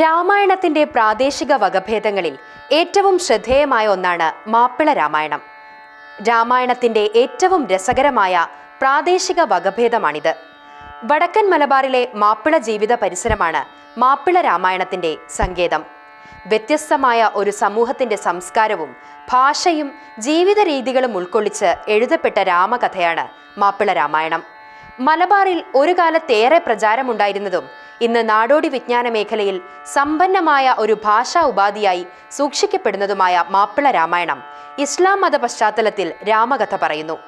രാമായണത്തിന്റെ പ്രാദേശിക വകഭേദങ്ങളിൽ ഏറ്റവും ശ്രദ്ധേയമായ ഒന്നാണ് മാപ്പിള രാമായണം. രാമായണത്തിന്റെ ഏറ്റവും രസകരമായ പ്രാദേശിക വകഭേദമാണിത്. വടക്കൻ മലബാറിലെ മാപ്പിള ജീവിത പരിസരമാണ് മാപ്പിള രാമായണത്തിന്റെ സങ്കേതം. വ്യത്യസ്തമായ ഒരു സമൂഹത്തിന്റെ സംസ്കാരവും ഭാഷയും ജീവിത രീതികളും ഉൾക്കൊള്ളിച്ച് എഴുതപ്പെട്ട രാമകഥയാണ് മാപ്പിള രാമായണം. മലബാറിൽ ഒരു കാലത്തേറെ പ്രചാരമുണ്ടായിരുന്നതും ഇന്ന് നാടോടി വിജ്ഞാന മേഖലയിൽ സമ്പന്നമായ ഒരു ഭാഷാ ഉപാധിയായി സൂക്ഷിക്കപ്പെടുന്നതുമായ മാപ്പിള രാമായണം. ഇസ്ലാം മത പശ്ചാത്തലത്തിൽ രാമകഥ പറയുന്നു.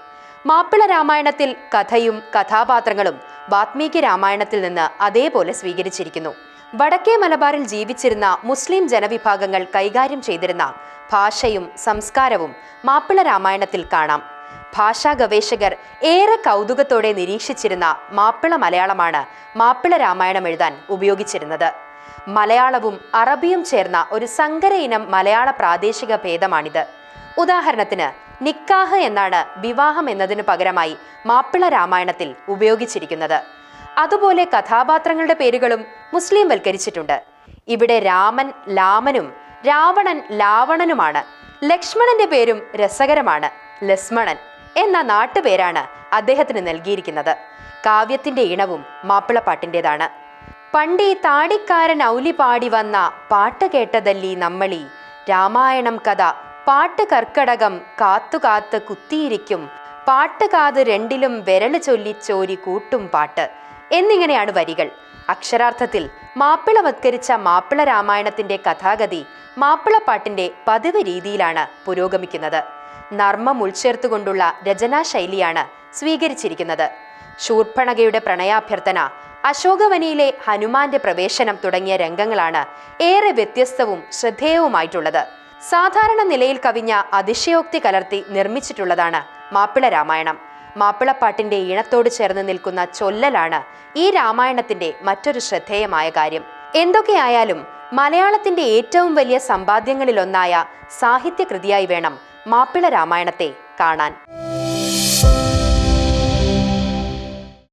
മാപ്പിള രാമായണത്തിൽ കഥയും കഥാപാത്രങ്ങളും വാത്മീകി രാമായണത്തിൽ നിന്ന് അതേപോലെ സ്വീകരിച്ചിരിക്കുന്നു. വടക്കേ മലബാറിൽ ജീവിച്ചിരുന്ന മുസ്ലിം ജനവിഭാഗങ്ങൾ കൈകാര്യം ചെയ്തിരുന്ന ഭാഷയും സംസ്കാരവും മാപ്പിള രാമായണത്തിൽ കാണാം. ഭാഷാ ഗവേഷകർ ഏറെ കൗതുകത്തോടെ നിരീക്ഷിച്ചിരുന്ന മാപ്പിള മലയാളമാണ് മാപ്പിള രാമായണം എഴുതാൻ ഉപയോഗിച്ചിരുന്നത്. മലയാളവും അറബിയും ചേർന്ന ഒരു സങ്കര ഇനം മലയാള പ്രാദേശിക ഭേദമാണിത്. ഉദാഹരണത്തിന് നിക്കാഹ് എന്നാണ് വിവാഹം എന്നതിനു പകരമായി മാപ്പിള രാമായണത്തിൽ ഉപയോഗിച്ചിരിക്കുന്നത്. അതുപോലെ കഥാപാത്രങ്ങളുടെ പേരുകളും മുസ്ലിം വൽക്കരിച്ചിട്ടുണ്ട്. ഇവിടെ രാമൻ ലാമനും രാവണൻ ലാവണനുമാണ്. ലക്ഷ്മണന്റെ പേരും രസകരമാണ്. ലസ്മണൻ എന്ന നാട്ടുപേരാണ് അദ്ദേഹത്തിന് നൽകിയിരിക്കുന്നത്. കാവ്യത്തിന്റെ ഇണവും മാപ്പിളപ്പാട്ടിന്റെതാണ് പണ്ടീ താടിക്കാരൻ ഔലി പാടി വന്ന പാട്ട് കേട്ടതല്ലി നമ്മളീ. രാമായണം കഥ പാട്ട് കർക്കടകം കാത്തു കാത്ത് കുത്തിയിരിക്കും. പാട്ട് കാത് രണ്ടിലും വിരൽ ചൊല്ലിച്ചോരി കൂട്ടും പാട്ട്. എന്നിങ്ങനെയാണ് വരികൾ. അക്ഷരാർത്ഥത്തിൽ മാപ്പിളവത്കരിച്ച മാപ്പിള രാമായണത്തിന്റെ കഥാഗതി മാപ്പിളപ്പാട്ടിന്റെ പതിവ് രീതിയിലാണ് പുരോഗമിക്കുന്നത്. നർമ്മം ഉൾച്ചേർത്തുകൊണ്ടുള്ള രചനാശൈലിയാണ് സ്വീകരിച്ചിരിക്കുന്നത്. ശൂർപ്പണകയുടെ പ്രണയാഭ്യർത്ഥന അശോകവനിയിലെ ഹനുമാന്റെ പ്രവേശനം തുടങ്ങിയ രംഗങ്ങളാണ് ഏറെ വ്യത്യസ്തവും ശ്രദ്ധേയവുമായിട്ടുള്ളത്. സാധാരണ നിലയിൽ കവിഞ്ഞ അതിശയോക്തി കലർത്തി നിർമ്മിച്ചിട്ടുള്ളതാണ് മാപ്പിള രാമായണം. മാപ്പിളപ്പാട്ടിന്റെ ഈണത്തോട് ചേർന്ന് നിൽക്കുന്ന ചൊല്ലലാണ് ഈ രാമായണത്തിന്റെ മറ്റൊരു ശ്രദ്ധേയമായ കാര്യം. എന്തൊക്കെയായാലും മലയാളത്തിന്റെ ഏറ്റവും വലിയ സമ്പാദ്യങ്ങളിലൊന്നായ സാഹിത്യകൃതിയായി വേണം മാപ്പിള രാമായണത്തെ കാണാൻ.